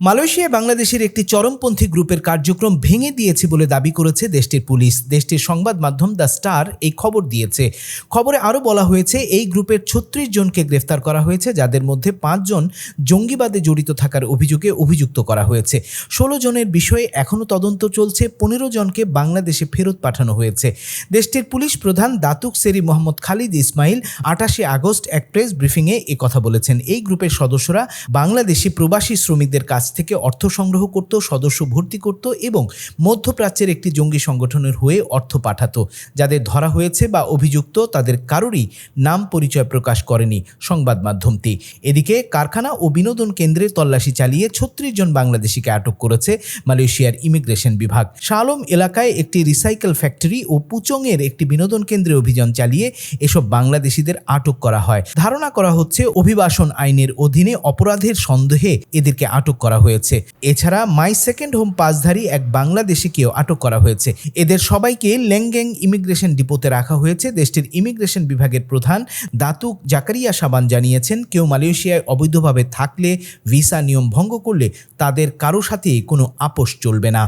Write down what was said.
মালয়েশিয়ায় বাংলাদেশের একটি চরমপন্থী গ্রুপের কার্যক্রম ভেঙে দিয়েছে বলে দাবি করেছে দেশটির পুলিশ। দেশটির সংবাদ মাধ্যম দ্য স্টার এই খবর দিয়েছে। খবরে আরও বলা হয়েছে, এই গ্রুপের ছত্রিশ জনকে গ্রেফতার করা হয়েছে, যাদের মধ্যে পাঁচজন জঙ্গিবাদে জড়িত থাকার অভিযোগে অভিযুক্ত করা হয়েছে। ষোলো জনের বিষয়ে এখনও তদন্ত চলছে, পনেরো জনকে বাংলাদেশে ফেরত পাঠানো হয়েছে। দেশটির পুলিশ প্রধান Datuk Seri Mohamad Khalid Ismail আটাশে August এক প্রেস ব্রিফিংয়ে কথা বলেছেন। এই গ্রুপের সদস্যরা বাংলাদেশি প্রবাসী শ্রমিকদের কাছ থেকে অর্থ সংগ্রহ করত, সদস্য ভর্তি করত এবং মধ্যপ্রাচ্যের একটি জঙ্গি সংগঠনের হয়ে অর্থ পাঠাতো। যাদের ধরা হয়েছে বা অভিযুক্ত তাদের কারোরই নাম পরিচয় প্রকাশ করেনি সংবাদ মাধ্যমটি। এদিকে কারখানা ও বিনোদন কেন্দ্রে তল্লাশি চালিয়ে ছত্রিশ জন বাংলাদেশিকে আটক করেছে মালয়েশিয়ার ইমিগ্রেশন বিভাগ। শালম এলাকায় একটি রিসাইকেল ফ্যাক্টরি ও পুচংয়ের একটি বিনোদন কেন্দ্রে অভিযান চালিয়ে এসব বাংলাদেশিদের আটক করা হয়। ধারণা করা হচ্ছে, অভিবাসন আইনের অধীনে অপরাধের সন্দেহে এদেরকে আটক করা হয়েছে। এছাড়া মাই সেকেন্ড হোম পাসধারী এক বাংলাদেশিকেও আটক করা হয়েছে। এদের সবাইকে লেংগ্যাং ইমিগ্রেশন ডিপোতে রাখা হয়েছে। দেশটির ইমিগ্রেশন বিভাগের প্রধান দাতুক জাকারিয়া সাবান জানিয়েছেন, কেউ মালয়েশিয়ায় অবৈধভাবে থাকলে ভিসা নিয়ম ভঙ্গ করলে তাদের কারও সাথে কোনো আপোষ চলবে না।